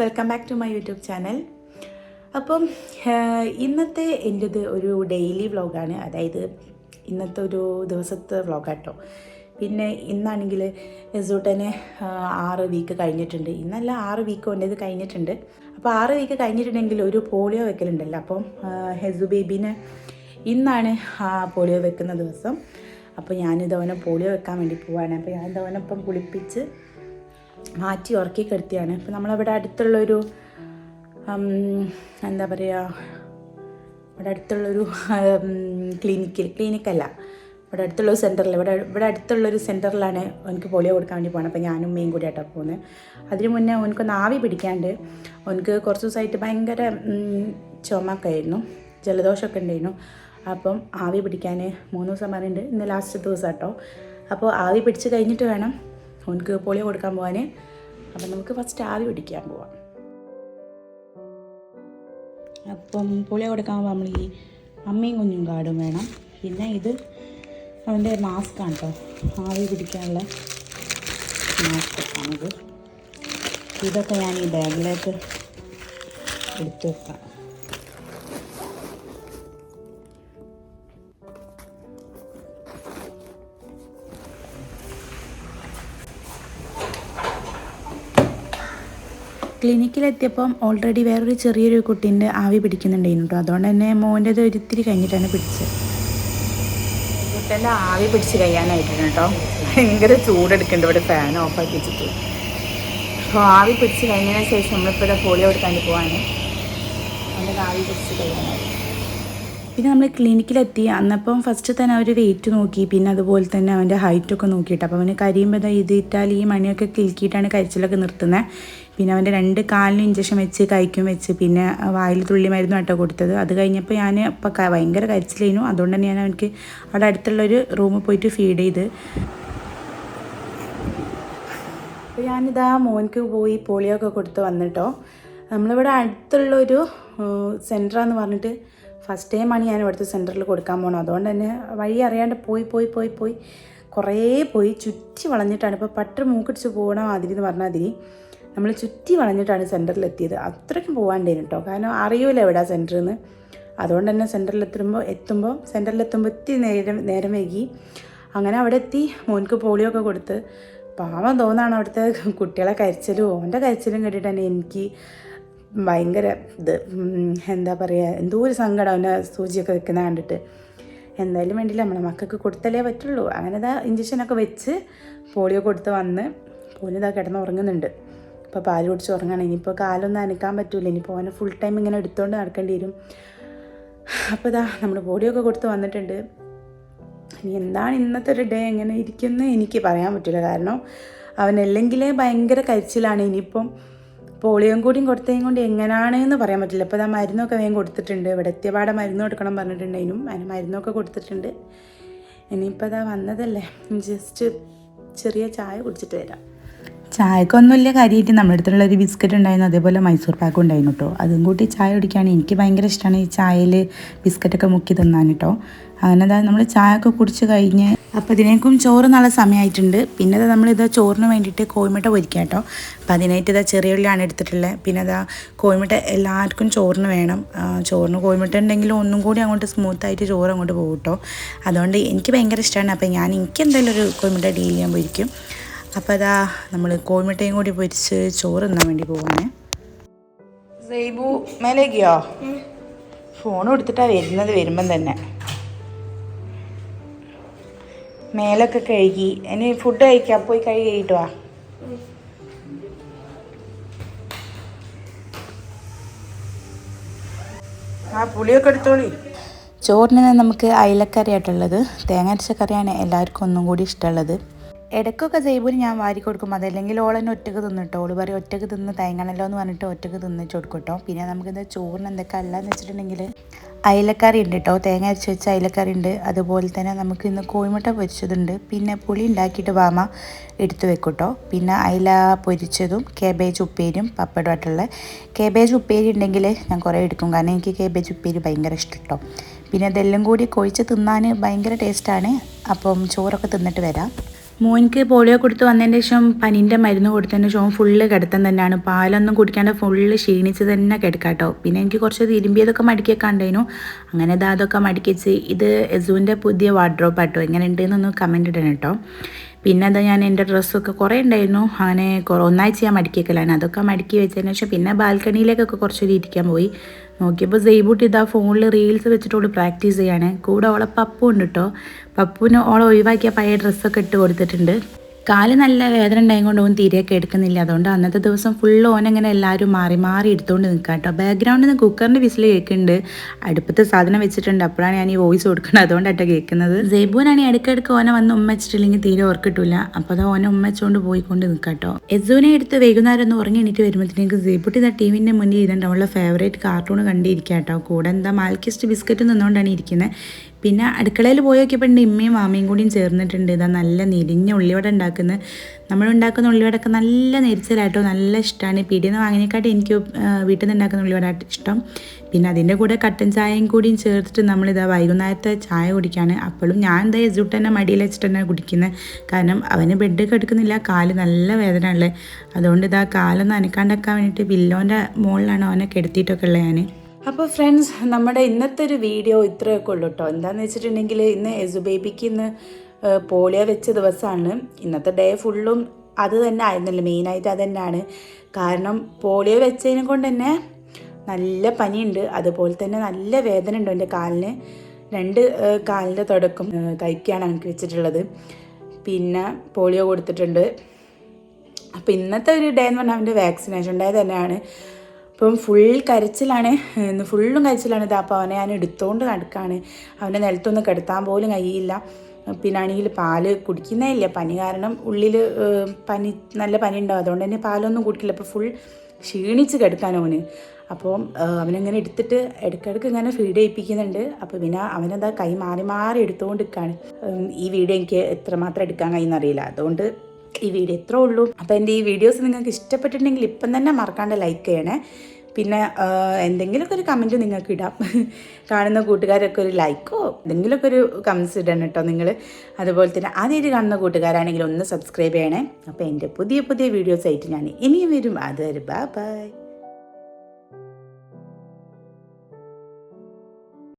Welcome back to my YouTube channel. അപ്പം ഇന്നത്തെ എന്റെത് ഒരു ഡെയിലി വ്ളോഗാണ്. അതായത് ഇന്നത്തെ ഒരു ദിവസത്തെ വ്ളോഗാട്ടോ. പിന്നെ ഇന്നാണെങ്കിൽ യസൂട്ടന് ആറ് വീക്ക് കഴിഞ്ഞിട്ടുണ്ട്. ഇന്നല്ല ആറ് വീക്ക് കൊണ്ടത് കഴിഞ്ഞിട്ടുണ്ട്. അപ്പോൾ ആറ് വീക്ക് കഴിഞ്ഞിട്ടുണ്ടെങ്കിൽ ഒരു പോളിയോ വെക്കലുണ്ടല്ലോ. അപ്പം ഹെസു ബേബീനെ ഇന്നാണ് ആ പോളിയോ വെക്കുന്ന ദിവസം. അപ്പോൾ ഞാനിത് അവനെ പോളിയോ വെക്കാൻ വേണ്ടി പോവാണ്. അപ്പോൾ ഞാൻ അവനൊപ്പം കുളിപ്പിച്ച് മാറ്റി ഉറക്കി കിടത്തിയാണ്. ഇപ്പം നമ്മളവിടെ അടുത്തുള്ളൊരു എന്താ പറയുക ഇവിടെ അടുത്തുള്ളൊരു ക്ലിനിക്കിൽ ക്ലിനിക്കല്ല ഇവിടെ അടുത്തുള്ള സെന്ററിൽ ഇവിടെ ഇവിടെ അടുത്തുള്ളൊരു സെന്ററിലാണ് എനിക്ക് പോളിയോ കൊടുക്കാൻ വേണ്ടി പോകണം അപ്പോൾ ഞാനും ഉമ്മയും കൂടി ആയിട്ടാണ് പോകുന്നത് അതിന് മുന്നേ എനിക്കൊന്ന് ആവി പിടിക്കാണ്ട് എനിക്ക് കുറച്ച് ദിവസമായിട്ട് ഭയങ്കര ചുമക്കെ ആയിരുന്നു. ജലദോഷമൊക്കെ ഉണ്ടായിരുന്നു. അപ്പം ആവി പിടിക്കാൻ മൂന്ന് ദിവസം പറഞ്ഞിട്ടുണ്ട്. ഇന്ന് ലാസ്റ്റ് ദിവസം കേട്ടോ അപ്പോൾ ആവി പിടിച്ച് കഴിഞ്ഞിട്ട് വേണം എനിക്ക് പോളിയോ കൊടുക്കാൻ പോകാൻ അപ്പം നമുക്ക് ഫസ്റ്റ് ആവി പിടിക്കാൻ പോവാം. അപ്പം പോളിയോ കൊടുക്കാൻ നമ്മൾ ഈ അമ്മയും കുഞ്ഞും കാർഡും വേണം. പിന്നെ ഇത് അവന്റെ മാസ്കാണ് കേട്ടോ ആവി പിടിക്കാനുള്ള മാസ്ക് ആണിത് ഇതൊക്കെ ഞാൻ ഈ ബാഗിലേക്ക് എടുത്തു വെക്കാം. ക്ലിനിക്കിലെത്തിയപ്പം ഓൾറെഡി വേറൊരു ചെറിയൊരു കുട്ടീന്റെ ആവി പിടിക്കുന്നുണ്ടായിരുന്നു കേട്ടോ. അതുകൊണ്ട് തന്നെ മോന്റെത് ഒരിത്തിരി കഴിഞ്ഞിട്ടാണ് പിടിച്ചത്. കുട്ടന്റെ ആവി പിടിച്ച് കഴിയാനായിട്ടുണ്ട് കേട്ടോ. ഭയങ്കര ചൂടെടുക്കുന്നുണ്ട് ഇവിടെ ഫാൻ ഓഫാക്കി വെച്ചിട്ട്. അപ്പോൾ ആവി പിടിച്ച് കഴിഞ്ഞതിന് ശേഷം നമ്മളിപ്പോൾ ഇവിടെ പോളിയോ എടുക്കാണ്ട് പോവാണ്. അവന്റെ ആവി പിടിച്ച് കഴിയാനായി പിന്നെ നമ്മൾ ക്ലിനിക്കിലെത്തി അന്നപ്പം ഫസ്റ്റ് തന്നെ അവർ വെയിറ്റ് നോക്കി. പിന്നെ അതുപോലെ തന്നെ അവന്റെ ഹൈറ്റൊക്കെ നോക്കിയിട്ട്. അപ്പോൾ അവന് കരിയുമ്പോൾ ഇത് ഇട്ടാൽ ഈ മണിയൊക്കെ കിൽക്കിയിട്ടാണ് കരിച്ചിലൊക്കെ നിർത്തുന്നത് പിന്നെ അവന്റെ രണ്ട് കാലിനും ഇഞ്ചക്ഷൻ വെച്ച് കൈക്കും വെച്ച് പിന്നെ വായിൽ തുള്ളി മരുന്നും ആട്ടോ കൊടുത്തത്. അത് കഴിഞ്ഞപ്പോൾ ഞാൻ ഇപ്പം ഭയങ്കര കരിച്ചിലേനു അതുകൊണ്ട് തന്നെ ഞാൻ അവനക്ക് അവിടെ അടുത്തുള്ളൊരു റൂമിൽ പോയിട്ട് ഫീഡ് ചെയ്ത്. അപ്പോൾ ഞാനിതാ മോൻക്ക് പോയി പോളിയോ ഒക്കെ കൊടുത്ത് വന്നിട്ടോ. നമ്മളിവിടെ അടുത്തുള്ളൊരു സെന്ററാന്ന് പറഞ്ഞിട്ട് ഫസ്റ്റ് ടൈമാണ് ഞാൻ ഇവിടുത്തെ സെന്ററിൽ കൊടുക്കാൻ പോകണം അതുകൊണ്ട് തന്നെ വഴി അറിയാണ്ട് പോയി പോയി പോയി പോയി. കുറേ പോയി. ചുറ്റി വളഞ്ഞിട്ടാണ്. ഇപ്പോൾ പട്ട് മൂക്കടിച്ച് പോകണ മാതിരി എന്ന് പറഞ്ഞാൽ അതിരി നമ്മൾ ചുറ്റി വളഞ്ഞിട്ടാണ് സെന്ററിൽ എത്തിയത്. അത്രയ്ക്കും പോകാണ്ടേനും കേട്ടോ. കാരണം അറിയൂല എവിടെ സെന്ററിൽ നിന്ന് അതുകൊണ്ട് തന്നെ സെന്ററിൽ എത്തുമ്പോൾ എത്തുമ്പോൾ സെന്ററിൽ എത്തുമ്പോൾ എത്തി നേരം നേരം വൈകി. അങ്ങനെ അവിടെ എത്തി. മോൻക്ക് പോളിയോ ഒക്കെ കൊടുത്ത്. പാവം തോന്നാണ് അവിടുത്തെ കുട്ടികളെ കരച്ചിലും. ഓന്റെ കരച്ചിലും കേട്ടിട്ട് തന്നെ എനിക്ക് ഭയങ്കര ഇത് എന്താ പറയുക എന്തോ ഒരു സങ്കടം അവനെ സൂചിയൊക്കെ വെക്കുന്ന കണ്ടിട്ട്. എന്തായാലും വേണ്ടില്ല നമ്മളെ മക്കൾക്ക് കൊടുത്തല്ലേ പറ്റുള്ളൂ. അങ്ങനെ ഇതാ ഇഞ്ചക്ഷനൊക്കെ വെച്ച് പോളിയോ കൊടുത്ത് വന്ന് ഇതാ കിടന്ന് ഉറങ്ങുന്നുണ്ട്. ഇപ്പോൾ പാൽ കുടിച്ച് ഉറങ്ങണം. ഇനിയിപ്പോൾ കാലൊന്നും അനക്കാൻ പറ്റില്ല ഇനിയിപ്പോൾ അവനെ ഫുൾ ടൈം ഇങ്ങനെ എടുത്തുകൊണ്ട് നടക്കേണ്ടി വരും. അപ്പോൾ ഇതാ നമ്മൾ പോളിയൊക്കെ കൊടുത്ത് വന്നിട്ടുണ്ട്. ഇനി എന്താണ് ഇന്നത്തെ ഒരു ഡേ എങ്ങനെ ഇരിക്കുന്നു? എനിക്ക് പറയാൻ പറ്റില്ല കാരണം അവനല്ലെങ്കിലേ ഭയങ്കര കരിച്ചിലാണ്. ഇനിയിപ്പം പോളിയോയും കൂടിയും കൊടുത്തതും കൊണ്ട് എങ്ങനെയാണ് എന്ന് പറയാൻ പറ്റില്ല. ഇപ്പോൾ ഇതാ മരുന്നൊക്കെ വേഗം കൊടുത്തിട്ടുണ്ട്. ഇവിടെ എത്തിയപാടെ മരുന്ന് കൊടുക്കണം പറഞ്ഞിട്ടുണ്ടെങ്കിലും അതിന് മരുന്നൊക്കെ കൊടുത്തിട്ടുണ്ട്. ഇനിയിപ്പോൾ ഇതാ വന്നതല്ലേ. ജസ്റ്റ് ചെറിയ ചായ കുടിച്ചിട്ട് വരാം. ചായക്കൊന്നുമില്ല. കാര്യമായിട്ട് നമ്മുടെ അടുത്തുള്ള ഒരു ബിസ്ക്കറ്റ് ഉണ്ടായിരുന്നു. അതേപോലെ മൈസൂർ പാക്കും ഉണ്ടായിരുന്നു കേട്ടോ അതും കൂട്ടി ചായ കുടിക്കുകയാണ് എനിക്ക് ഭയങ്കര ഇഷ്ടമാണ് ഈ ചായയിൽ ബിസ്ക്കറ്റൊക്കെ മുക്കി തിന്നാൻ കേട്ടോ അങ്ങനെ അതാ നമ്മൾ ചായ ഒക്കെ കുടിച്ച് കഴിഞ്ഞ് അപ്പോൾ ഇതിനേക്കും ചോറ് നല്ല സമയമായിട്ടുണ്ട് പിന്നെ ഇതാ നമ്മളിത് ചോറിന് വേണ്ടിയിട്ട് കോഴിമുട്ട പൊരിക്കാം കേട്ടോ അപ്പോൾ അതിനായിട്ട് ഇതാ ചെറിയ ഉള്ളിയാണ് എടുത്തിട്ടുള്ളത് പിന്നെ ഇതാ കോഴിമുട്ട എല്ലാവർക്കും ചോറിന് വേണം. ചോറിന് കോഴിമുട്ട ഉണ്ടെങ്കിൽ ഒന്നും കൂടി അങ്ങോട്ട് സ്മൂത്തായിട്ട് ചോറ് അങ്ങോട്ട് പോകും കേട്ടോ അതുകൊണ്ട് എനിക്ക് ഭയങ്കര ഇഷ്ടമാണ് അപ്പോൾ ഞാൻ എനിക്ക് എന്തായാലും ഒരു കോഴിമുട്ട ഡീൽ ചെയ്യാൻ പോയിരിക്കും അപ്പോൾ അതാ നമ്മൾ കോഴിമുട്ടയും കൂടി പൊരിച്ച് ചോറ് തിന്നാൻ വേണ്ടി പോവാണ്. സൈബു മേലേക്കിയോ ഫോൺ കൊടുത്തിട്ടാണ് വരുന്നത് വരുമ്പം തന്നെ. മേലൊക്കെ കഴുകി. ഇനി ഫുഡ് കഴിക്കാം. പോയി കഴുകി കഴിയിട്ട് വാ. ആ പുളിയൊക്കെ എടുത്തോളി. ചോറിന് നമുക്ക് അയിലക്കറി ആയിട്ടുള്ളത് തേങ്ങ അരച്ച കറിയാണ് എല്ലാവർക്കും ഒന്നും കൂടി ഇഷ്ടമുള്ളത്. ഇടയ്ക്കൊക്കെ സൈബുന് ഞാൻ വാരി കൊടുക്കും. അതല്ലെങ്കിൽ ഓളെന്നെ ഒറ്റയ്ക്ക് തിന്നിട്ടോ ഓൾ പറയും ഒറ്റയ്ക്ക് തിന്ന് തേങ്ങണല്ലോ എന്ന് പറഞ്ഞിട്ട് ഒറ്റയ്ക്ക് തിന്നിച്ച് കൊടുക്കും കേട്ടോ പിന്നെ നമുക്കിത് ചോറിന് എന്തൊക്കെ അല്ലാന്ന് വെച്ചിട്ടുണ്ടെങ്കിൽ അയിലക്കറി ഉണ്ട് കേട്ടോ തേങ്ങ അരച്ച് വെച്ച അയിലക്കറി ഉണ്ട്. അതുപോലെ തന്നെ നമുക്ക് ഇന്ന് കോഴിമുട്ട പൊരിച്ചതുണ്ട്. പിന്നെ പുളി ഉണ്ടാക്കിയിട്ട് വാമ എടുത്തു വെക്കൂട്ടോ പിന്നെ അയില പൊരിച്ചതും കേബേജ് ഉപ്പേരിയും പപ്പടമായിട്ടുള്ള കേബേജ് ഉപ്പേരി ഉണ്ടെങ്കിൽ ഞാൻ കുറേ എടുക്കും. കാരണം എനിക്ക് കേബേജ് ഉപ്പേരി ഭയങ്കര ഇഷ്ടം കേട്ടോ പിന്നെ ഇതെല്ലാം കൂടി കൊഴിച്ച് തിന്നാൻ ഭയങ്കര ടേസ്റ്റാണ് അപ്പം ചോറൊക്കെ തിന്നിട്ട് വരാം. മോനിക്ക് പോളിയോ കൊടുത്ത് വന്നതിന് ശേഷം പനീന്റെ മരുന്ന് കൊടുത്തതിന് ശേഷം ഫുള്ള് കിടത്തം തന്നെയാണ്. പാലൊന്നും കുടിക്കാണ്ട് ഫുള്ള് ക്ഷീണിച്ച് തന്നെ കിടക്കാട്ടോ. പിന്നെ എനിക്ക് കുറച്ച് തിരുമ്പിയതൊക്കെ മടിക്കൊക്കെ ഉണ്ടായിരുന്നു അങ്ങനെ അതൊക്കെ മടിക്കിച്ച് ഇത് എസുവിന്റെ പുതിയ വാർഡ്രോപ്പ് ആട്ടോ. എങ്ങനെ ഉണ്ടെന്നൊന്ന് കമന്റ് ഇടണം കേട്ടോ. പിന്നെ അത് ഞാൻ എന്റെ ഡ്രസ്സൊക്കെ കുറേ ഉണ്ടായിരുന്നു. അങ്ങനെ ഒന്നാഴ്ച ഞാൻ മടക്കിയേക്കലാണ്. അതൊക്കെ മടക്കി വെച്ചതിന് ശേഷം പിന്നെ ബാൽക്കണിയിലേക്കൊക്കെ കുറച്ചൊരു ഇരിക്കാൻ പോയി. നോക്കിയപ്പോൾ സെയ്ബുട്ടി ഇതാ ഫോണിൽ റീൽസ് വെച്ചിട്ട് പ്രാക്ടീസ് ചെയ്യാണ്. കൂടെ ഓളെ പപ്പു ഉണ്ട് കേട്ടോ പപ്പുവിന് ഓളെ ഒഴിവാക്കിയ പഴയ ഡ്രസ്സൊക്കെ ഇട്ട് കൊടുത്തിട്ടുണ്ട്. കാൽ നല്ല വേദന ഉണ്ടായതുകൊണ്ട് ഓൻ തീരെയൊക്കെ എടുക്കുന്നില്ല. അതുകൊണ്ട് അന്നത്തെ ദിവസം ഫുള്ള് അങ്ങനെ എല്ലാവരും മാറി മാറി എടുത്തുകൊണ്ട് നിൽക്കുക കേട്ടോ ബാക്ക്ഗ്രൗണ്ടിൽ നിന്ന് കുക്കറിന്റെ വിസിൽ കേൾക്കുന്നുണ്ട് അടുപ്പത്ത് സാധനം വെച്ചിട്ടുണ്ട്. അപ്പോഴാണ് ഞാൻ ഈ വോയിസ് കൊടുക്കുന്നത്. അതുകൊണ്ടാട്ടോ കേൾക്കുന്നത്. ജയ്ബുവിനാണ് ഇടയ്ക്കിടയ്ക്ക് ഓനെ വന്ന് ഉമ്മ വെച്ചിട്ടില്ലെങ്കിൽ തീരെ ഓർക്കിട്ടില്ല അപ്പോൾ അത് ഓനെ ഉമ്മ വെച്ചുകൊണ്ട് പോയിക്കൊണ്ട് നിൽക്കുക കേട്ടോ എസുവിനെ എടുത്ത് വൈകുന്നേരം ഒന്ന് ഉറങ്ങി എണീറ്റ് വരുമ്പോഴത്തേക്ക് ജയ്ബുട്ടി ഇതാ ടി വിന്റെ മുന്നിൽ ഇരുന്നുണ്ട് അവളുടെ ഫേവറേറ്റ് കാർട്ടൂൺ കണ്ടിരിക്കുക കേട്ടോ കൂടെ എന്താ മാൽക്കിസ്റ്റ് ബിസ്ക്കറ്റ് നിന്നുകൊണ്ടാണ് ഇരിക്കുന്നത് പിന്നെ അടുക്കളയിൽ പോയി നോക്കിയപ്പോൾ ഉണ്ട് ഇമ്മയും മാമയും കൂടിയും ചേർന്നിട്ടുണ്ട്. ഇതാ നല്ല നിരിഞ്ഞ ഉള്ളിവട ഉണ്ടാക്കുന്നത് നമ്മൾ ഉണ്ടാക്കുന്ന ഉള്ളിവടൊക്കെ നല്ല നെരിച്ചലായിട്ടോ നല്ല ഇഷ്ടമാണ് പിടിയിൽ നിന്ന് വാങ്ങിനേക്കാട്ടി എനിക്ക് വീട്ടിൽ നിന്ന് ഉണ്ടാക്കുന്ന ഉള്ളിവട ഇഷ്ടം. പിന്നെ അതിന്റെ കൂടെ കട്ടൻ ചായയും കൂടിയും ചേർത്തിട്ട് നമ്മളിതാ വൈകുന്നേരത്തെ ചായ കുടിക്കുകയാണ് അപ്പോഴും ഞാൻ എന്താ എസുട്ട് തന്നെ മടിയിൽ വെച്ചിട്ട് തന്നെ കുടിക്കുന്നത് കാരണം അവന് ബെഡ് എടുക്കുന്നില്ല കാൽ നല്ല വേദന ഉള്ളത് അതുകൊണ്ട് ഇതാ കാലൊന്ന് അനക്കാണ്ടാക്കാൻ വേണ്ടിയിട്ട് ബില്ലോന്റെ മുകളിലാണ് അവനെ കെടുത്തിയിട്ടൊക്കെ ഉള്ളത് ഞാൻ അപ്പോൾ ഫ്രണ്ട്സ് നമ്മുടെ ഇന്നത്തെ ഒരു വീഡിയോ ഇത്രയൊക്കെ ഉള്ളൂ കേട്ടോ എന്താണെന്ന് വെച്ചിട്ടുണ്ടെങ്കിൽ ഇന്ന് എസു ബേബിക്ക് ഇന്ന് പോളിയോ വെച്ച ദിവസമാണ് ഇന്നത്തെ ഡേ ഫുള്ളും അത് തന്നെ ആയിരുന്നല്ലോ. മെയിനായിട്ട് അത് തന്നെയാണ്. കാരണം പോളിയോ വെച്ചതിനെ കൊണ്ട് തന്നെ നല്ല പനിയുണ്ട്. അതുപോലെ തന്നെ നല്ല വേദന ഉണ്ട് എന്റെ കാലിന്. രണ്ട് കാലിന്റെ തുടക്കം ഏഹ്, എനിക്ക് വെച്ചിട്ടുള്ളത്. പിന്നെ പോളിയോ കൊടുത്തിട്ടുണ്ട്. അപ്പോൾ ഇന്നത്തെ ഒരു ഡേ എന്ന് പറഞ്ഞാൽ അവന്റെ വാക്സിനേഷൻ ഡേ തന്നെയാണ്. ഇപ്പം ഫുൾ കരച്ചിലാണ്. ഇന്ന് ഫുള്ളും കരച്ചിലാണ്. ഇത് അപ്പോൾ അവനെ ഞാൻ എടുത്തുകൊണ്ട് നടക്കുകയാണ് അവനെ നിലത്തൊന്ന് കിടത്താൻ പോലും കഴിയില്ല. പിന്നെ ആണെങ്കിൽ പാൽ കുടിക്കുന്നേ ഇല്ല. പനി കാരണം ഉള്ളിൽ പനി നല്ല പനി ഉണ്ടാവും. അതുകൊണ്ട് തന്നെ പാലൊന്നും കുടിക്കില്ല. അപ്പോൾ ഫുൾ ക്ഷീണിച്ച് കിടക്കാൻ അവന്. അപ്പോൾ അവനങ്ങനെ എടുത്തിട്ട് ഇടയ്ക്കിടയ്ക്ക് ഇങ്ങനെ ഫീഡ് ചെയ്യിപ്പിക്കുന്നുണ്ട്. അപ്പോൾ പിന്നെ അവനെന്താ കൈ മാറി മാറി എടുത്തുകൊണ്ട് നിൽക്കുകയാണ് ഈ വീഡിയോ എനിക്ക് എത്രമാത്രം എടുക്കാൻ കഴിയുന്നറിയില്ല. അതുകൊണ്ട് ഈ വീഡിയോ ഇത്രേ ഉള്ളൂ. അപ്പോൾ എന്റെ ഈ വീഡിയോസ് നിങ്ങൾക്ക് ഇഷ്ടപ്പെട്ടിട്ടുണ്ടെങ്കിൽ ഇപ്പം തന്നെ മറക്കാണ്ട് ലൈക്ക് ചെയ്യണേ. പിന്നെ എന്തെങ്കിലുമൊക്കെ ഒരു കമന്റ് നിങ്ങൾക്ക് ഇടാം. കാണുന്ന കൂട്ടുകാരൊക്കെ ഒരു ലൈക്കോ എന്തെങ്കിലുമൊക്കെ ഒരു കമൻസ് ഇടണം കേട്ടോ നിങ്ങൾ അതുപോലെ തന്നെ ആദ്യമായിട്ട് കാണുന്ന കൂട്ടുകാരാണെങ്കിൽ ഒന്ന് സബ്സ്ക്രൈബ് ചെയ്യണേ. അപ്പോൾ എന്റെ പുതിയ പുതിയ വീഡിയോസ് ആയിട്ട് ഞാൻ ഇനിയും വരും. അതുവരെ ബൈ ബൈ